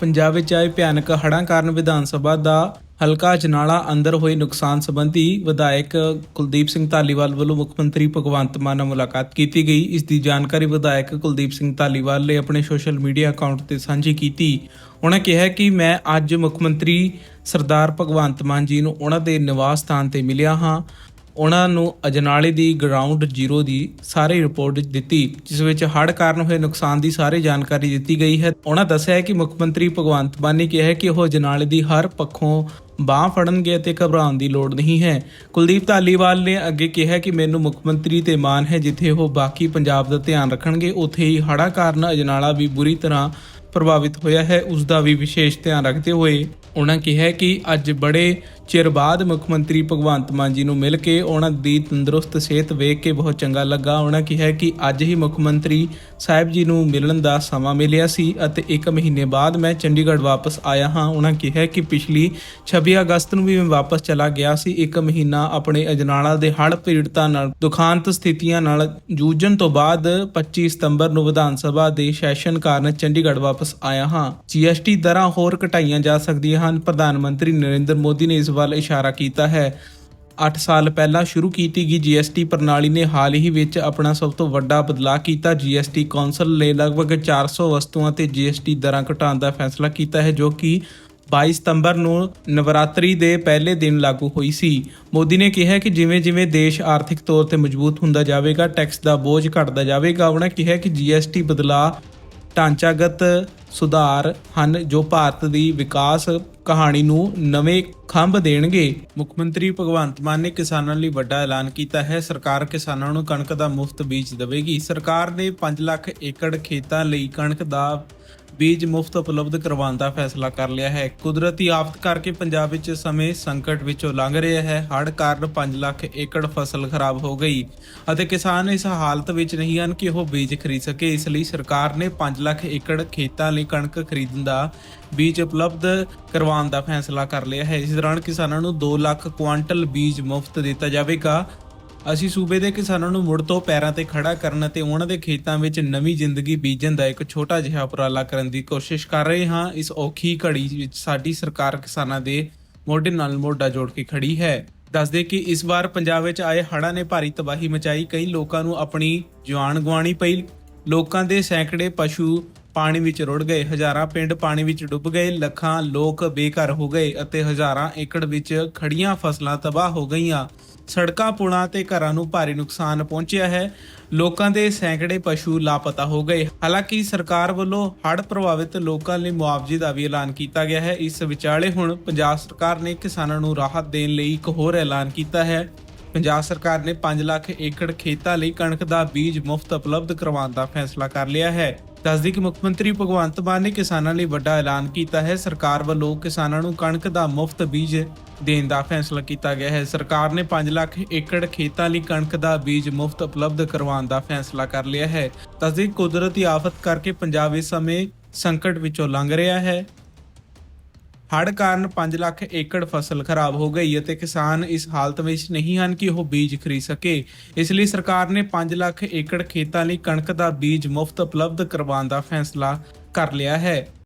ਪੰਜਾਬ ਵਿੱਚ ਆਏ ਭਿਆਨਕ ਹੜ੍ਹਾਂ ਕਾਰਨ ਵਿਧਾਨ ਸਭਾ ਦਾ ਹਲਕਾ ਜਨਾਲਾ ਅੰਦਰ ਹੋਏ ਨੁਕਸਾਨ ਸੰਬੰਧੀ ਵਿਧਾਇਕ ਕੁਲਦੀਪ ਸਿੰਘ ਧਾਲੀਵਾਲ ਵੱਲੋਂ ਮੁੱਖ ਮੰਤਰੀ ਭਗਵੰਤ ਮਾਨ ਨਾਲ ਮੁਲਾਕਾਤ ਕੀਤੀ ਗਈ। ਇਸ ਦੀ ਜਾਣਕਾਰੀ ਵਿਧਾਇਕ ਕੁਲਦੀਪ ਸਿੰਘ ਧਾਲੀਵਾਲ ਨੇ ਆਪਣੇ ਸੋਸ਼ਲ ਮੀਡੀਆ ਅਕਾਊਂਟ ਤੇ ਸਾਂਝੀ ਕੀਤੀ। ਉਹਨਾਂ ਕਿਹਾ ਕਿ ਮੈਂ ਅੱਜ ਮੁੱਖ ਮੰਤਰੀ ਸਰਦਾਰ ਭਗਵੰਤ ਮਾਨ ਜੀ ਨੂੰ ਉਹਨਾਂ ਦੇ ਨਿਵਾਸ ਸਥਾਨ ਤੇ ਮਿਲਿਆ ਹਾਂ। ਉਹਨਾਂ ਨੂੰ ਅਜਨਾਲੇ ਦੀ ਗਰਾਊਂਡ ਜ਼ੀਰੋ ਦੀ ਸਾਰੀ ਰਿਪੋਰਟ ਦਿੱਤੀ, ਜਿਸ ਵਿੱਚ ਹੜ੍ਹ ਕਾਰਨ ਹੋਏ ਨੁਕਸਾਨ ਦੀ ਸਾਰੀ ਜਾਣਕਾਰੀ ਦਿੱਤੀ ਗਈ ਹੈ। ਉਹਨਾਂ ਦੱਸਿਆ ਹੈ ਕਿ ਮੁੱਖ ਮੰਤਰੀ ਭਗਵੰਤ ਮਾਨ ਨੇ ਕਿਹਾ ਹੈ ਕਿ ਉਹ ਅਜਨਾਲੇ ਦੀ ਹਰ ਪੱਖੋਂ ਬਾਹ ਫੜਨਗੇ ਅਤੇ ਘਬਰਾਉਣ ਦੀ ਲੋੜ ਨਹੀਂ ਹੈ। ਕੁਲਦੀਪ ਧਾਲੀਵਾਲ ਨੇ ਅੱਗੇ ਕਿਹਾ ਕਿ ਮੈਨੂੰ ਮੁੱਖ ਮੰਤਰੀ ਤੇ ਮਾਣ ਹੈ, ਜਿੱਥੇ ਉਹ ਬਾਕੀ ਪੰਜਾਬ ਦਾ ਧਿਆਨ ਰੱਖਣਗੇ, ਉੱਥੇ ਹੀ ਹੜ੍ਹਾਂ ਕਾਰਨ ਅਜਨਾਲਾ ਵੀ ਬੁਰੀ ਤਰ੍ਹਾਂ ਪ੍ਰਭਾਵਿਤ ਹੋਇਆ ਹੈ। ਉਸ ਦਾ ਵੀ ਵਿਸ਼ੇਸ਼ ਧਿਆਨ ਰੱਖਦੇ ਹੋਏ ਉਹਨਾਂ ਕਿਹਾ ਕਿ ਅੱਜ ਬੜੇ ਚਿਰ ਬਾਅਦ ਮੁੱਖ ਮੰਤਰੀ ਭਗਵੰਤ ਮਾਨ ਜੀ ਨੂੰ ਮਿਲ ਕੇ ਉਹਨਾਂ ਦੀ ਤੰਦਰੁਸਤ ਸਿਹਤ ਵੇਖ ਕੇ ਬਹੁਤ ਚੰਗਾ ਲੱਗਾ। ਉਹਨਾਂ ਕਿਹਾ ਕਿ ਅੱਜ ਹੀ ਮੁੱਖ ਮੰਤਰੀ ਸਾਹਿਬ ਜੀ ਨੂੰ ਮਿਲਣ ਦਾ ਸਮਾਂ ਮਿਲਿਆ ਸੀ ਅਤੇ 1 ਮਹੀਨੇ ਬਾਅਦ ਮੈਂ ਚੰਡੀਗੜ੍ਹ ਵਾਪਸ ਆਇਆ ਹਾਂ। ਉਹਨਾਂ ਕਿਹਾ ਕਿ ਪਿਛਲੀ 26 ਅਗਸਤ ਨੂੰ ਵੀ ਮੈਂ ਵਾਪਸ ਚਲਾ ਗਿਆ ਸੀ। 1 ਮਹੀਨਾ ਆਪਣੇ ਅਜਨਾਲਾ ਦੇ ਹੜ੍ਹ ਪੀੜਤਾਂ ਨਾਲ ਦੁਖਾਂਤ ਸਥਿਤੀਆਂ ਨਾਲ ਜੂਝਣ ਤੋਂ ਬਾਅਦ 25 ਸਤੰਬਰ ਨੂੰ ਵਿਧਾਨ ਸਭਾ ਦੇ ਸੈਸ਼ਨ ਕਾਰਨ ਚੰਡੀਗੜ੍ਹ ਵਾਪਸ ਆਇਆ ਹਾਂ। ਜੀਐਸਟੀ ਦਰਾਂ ਹੋਰ ਘਟਾਈਆਂ ਜਾ ਸਕਦੀਆਂ ਹਨ। ਪ੍ਰਧਾਨ ਮੰਤਰੀ ਨਰਿੰਦਰ ਮੋਦੀ ਨੇ ਇਸ ਵੱਲ ਇਸ਼ਾਰਾ ਕੀਤਾ ਹੈ। 8 ਸਾਲ ਪਹਿਲਾਂ ਸ਼ੁਰੂ ਕੀਤੀ ਗਈ ਜੀਐਸਟੀ ਪ੍ਰਣਾਲੀ ਨੇ ਹਾਲ ਹੀ ਵਿੱਚ ਆਪਣਾ ਸਭ ਤੋਂ ਵੱਡਾ ਬਦਲਾਅ ਕੀਤਾ। ਜੀਐਸਟੀ ਕੌਂਸਲ ਨੇ ਲਗਭਗ 400 ਵਸਤੂਆਂ ਤੇ ਜੀਐਸਟੀ ਦਰਾਂ ਘਟਾਉਣ ਦਾ ਫੈਸਲਾ ਕੀਤਾ ਹੈ, ਜੋ ਕਿ 22 ਸਤੰਬਰ ਨੂੰ ਨਵਰਾਤਰੀ ਦੇ ਪਹਿਲੇ ਦਿਨ ਲਾਗੂ ਹੋਈ ਸੀ। ਮੋਦੀ ਨੇ ਕਿਹਾ ਕਿ ਜਿਵੇਂ-ਜਿਵੇਂ ਦੇਸ਼ ਆਰਥਿਕ ਤੌਰ ਤੇ ਮਜ਼ਬੂਤ ਹੁੰਦਾ ਜਾਵੇਗਾ, ਟੈਕਸ ਦਾ ਬੋਝ ਘਟਦਾ ਜਾਵੇਗਾ। ਉਹਨਾਂ ਕਿਹਾ ਕਿ ਜੀਐਸਟੀ ਬਦਲਾਅ ਢਾਂਚਾਗਤ ਸੁਧਾਰ ਹਨ ਜੋ ਭਾਰਤ ਦੀ ਵਿਕਾਸ ਕਹਾਣੀ ਨੂੰ ਨਵੇਂ ਖੰਭ ਦੇਣਗੇ। ਮੁੱਖ ਮੰਤਰੀ ਭਗਵੰਤ ਮਾਨ ਨੇ ਕਿਸਾਨਾਂ ਲਈ ਵੱਡਾ ਐਲਾਨ ਕੀਤਾ ਹੈ। ਸਰਕਾਰ ਕਿਸਾਨਾਂ ਨੂੰ ਕਣਕ ਦਾ ਮੁਫਤ ਬੀਜ ਦੇਵੇਗੀ। ਸਰਕਾਰ ਨੇ 5 ਲੱਖ ਏਕੜ ਖੇਤਾਂ ਲਈ ਕਣਕ ਦਾ ਬੀਜ ਮੁਫਤ ਉਪਲਬਧ ਕਰਵਾਉਣ ਦਾ ਫੈਸਲਾ ਕਰ ਲਿਆ ਹੈ। ਕੁਦਰਤੀ ਆਫਤ ਕਰਕੇ ਪੰਜਾਬ ਵਿੱਚ ਸਮੇਂ ਸੰਕਟ ਵਿੱਚੋਂ ਲੰਘ ਰਿਹਾ ਹੈ। ਹੜ੍ਹ ਕਾਰਨ 5 ਲੱਖ ਏਕੜ ਫਸਲ ਖਰਾਬ ਹੋ ਗਈ ਅਤੇ ਕਿਸਾਨ ਇਸ ਹਾਲਤ ਵਿੱਚ ਨਹੀਂ ਹਨ ਕਿ ਉਹ ਬੀਜ ਖਰੀਦ ਸਕੇ। ਇਸ ਲਈ ਸਰਕਾਰ ਨੇ 5 ਲੱਖ ਏਕੜ ਖੇਤਾਂ ਲਈ ਕਣਕ ਖਰੀਦਣ ਦਾ ਬੀਜ ਉਪਲਬਧ ਕਰਵਾਉਣ ਦਾ ਫੈਸਲਾ ਕਰ ਲਿਆ ਹੈ। ਇਸ ਦੌਰਾਨ ਕਿਸਾਨਾਂ ਨੂੰ 2 ਲੱਖ ਕੁਆਂਟਲ ਬੀਜ ਮੁਫਤ ਦਿੱਤਾ ਜਾਵੇਗਾ। ਅਸੀਂ ਸੂਬੇ ਦੇ ਕਿਸਾਨਾਂ ਨੂੰ ਮੁੜ ਤੋਂ ਪੈਰਾਂ ਤੇ ਖੜਾ ਕਰਨ ਅਤੇ ਉਹਨਾਂ ਦੇ ਖੇਤਾਂ ਵਿੱਚ ਨਵੀਂ ਜ਼ਿੰਦਗੀ ਬੀਜਣ ਦਾ ਇੱਕ ਛੋਟਾ ਜਿਹਾ ਉਪਰਾਲਾ ਕਰਨ ਦੀ ਕੋਸ਼ਿਸ਼ ਕਰ ਰਹੇ ਹਾਂ। ਇਸ ਔਖੀ ਘੜੀ ਵਿੱਚ ਸਾਡੀ ਸਰਕਾਰ ਕਿਸਾਨਾਂ ਦੇ ਮੋਢੇ ਨਾਲ ਮੋਢਾ ਜੋੜ ਕੇ ਖੜੀ ਹੈ। ਦੱਸਦੇ ਕਿ ਇਸ ਵਾਰ ਪੰਜਾਬ ਵਿੱਚ ਆਏ ਹੜ੍ਹਾਂ ਨੇ ਭਾਰੀ ਤਬਾਹੀ ਮਚਾਈ। ਕਈ ਲੋਕਾਂ ਨੂੰ ਆਪਣੀ ਜਾਨ ਗਵਾਣੀ ਪਈ। ਲੋਕਾਂ ਦੇ ਸੈਂਕੜੇ ਪਸ਼ੂ ਪਾਣੀ ਵਿੱਚ ਰੁੜ ਗਏ। ਹਜ਼ਾਰਾਂ ਪਿੰਡ ਪਾਣੀ ਵਿੱਚ ਡੁੱਬ ਗਏ। ਲੱਖਾਂ ਲੋਕ ਬੇਘਰ ਹੋ ਗਏ ਅਤੇ ਹਜ਼ਾਰਾਂ ਏਕੜ ਵਿੱਚ ਖੜੀਆਂ ਫਸਲਾਂ ਤਬਾਹ ਹੋ ਗਈਆਂ। ਸੜਕਾਂ, ਪੁਲਾਂ ਤੇ ਘਰਾਂ ਨੂੰ ਭਾਰੀ ਨੁਕਸਾਨ ਪਹੁੰਚਿਆ ਹੈ। ਲੋਕਾਂ ਦੇ ਸੈਂਕੜੇ ਪਸ਼ੂ ਲਾਪਤਾ ਹੋ ਗਏ। ਹਾਲਾਂਕਿ ਸਰਕਾਰ ਵੱਲੋਂ ਹੜ੍ਹ ਪ੍ਰਭਾਵਿਤ ਲੋਕਾਂ ਲਈ ਮੁਆਵਜ਼ੇ ਦਾ ਵੀ ਐਲਾਨ ਕੀਤਾ ਗਿਆ ਹੈ। ਇਸ ਵਿਚਾਲੇ ਹੁਣ ਪੰਜਾਬ ਸਰਕਾਰ ਨੇ ਕਿਸਾਨਾਂ ਨੂੰ ਰਾਹਤ ਦੇਣ ਲਈ ਇੱਕ ਹੋਰ ਐਲਾਨ ਕੀਤਾ ਹੈ। ਪੰਜਾਬ ਸਰਕਾਰ ਨੇ 5 ਲੱਖ ਏਕੜ ਖੇਤਾਂ ਲਈ ਕਣਕ ਦਾ ਬੀਜ ਮੁਫਤ ਉਪਲਬਧ ਕਰਵਾਉਣ ਦਾ ਫੈਸਲਾ ਕਰ ਲਿਆ ਹੈ। ਦੱਸਦੀ ਕਿ ਮੁੱਖ ਮੰਤਰੀ ਭਗਵੰਤ ਮਾਨ ਨੇ ਕਿਸਾਨਾਂ ਲਈ ਵੱਡਾ ਐਲਾਨ ਕੀਤਾ ਹੈ। ਸਰਕਾਰ ਵੱਲੋਂ ਕਿਸਾਨਾਂ ਨੂੰ ਕਣਕ ਦਾ ਮੁਫਤ ਬੀਜ ਦੇਣ ਦਾ ਫੈਸਲਾ ਕੀਤਾ ਗਿਆ ਹੈ। ਸਰਕਾਰ ਨੇ 5 ਲੱਖ ਏਕੜ ਖੇਤਾਂ ਲਈ ਕਣਕ ਦਾ ਬੀਜ ਮੁਫਤ ਉਪਲਬਧ ਕਰਵਾਉਣ ਦਾ ਫੈਸਲਾ ਕਰ ਲਿਆ ਹੈ। ਦੱਸਦੀ ਕੁਦਰਤੀ ਆਫਤ ਕਰਕੇ ਪੰਜਾਬ ਇਸ ਸਮੇਂ ਸੰਕਟ ਵਿੱਚੋਂ ਲੰਘ ਰਿਹਾ ਹੈ। ਹੜ੍ਹ ਕਾਰਨ 5 ਲੱਖ ਏਕੜ ਫਸਲ ਖਰਾਬ ਹੋ ਗਈ ਅਤੇ ਕਿਸਾਨ ਇਸ ਹਾਲਤ ਵਿੱਚ ਨਹੀਂ ਹਨ ਕਿ ਉਹ ਬੀਜ ਖਰੀਦ ਸਕੇ। ਇਸ ਲਈ ਸਰਕਾਰ ਨੇ 5 ਲੱਖ ਏਕੜ ਖੇਤਾਂ ਲਈ ਕਣਕ ਦਾ ਬੀਜ ਮੁਫਤ ਉਪਲਬਧ ਕਰਵਾਉਣ ਦਾ ਫੈਸਲਾ ਕਰ ਲਿਆ ਹੈ।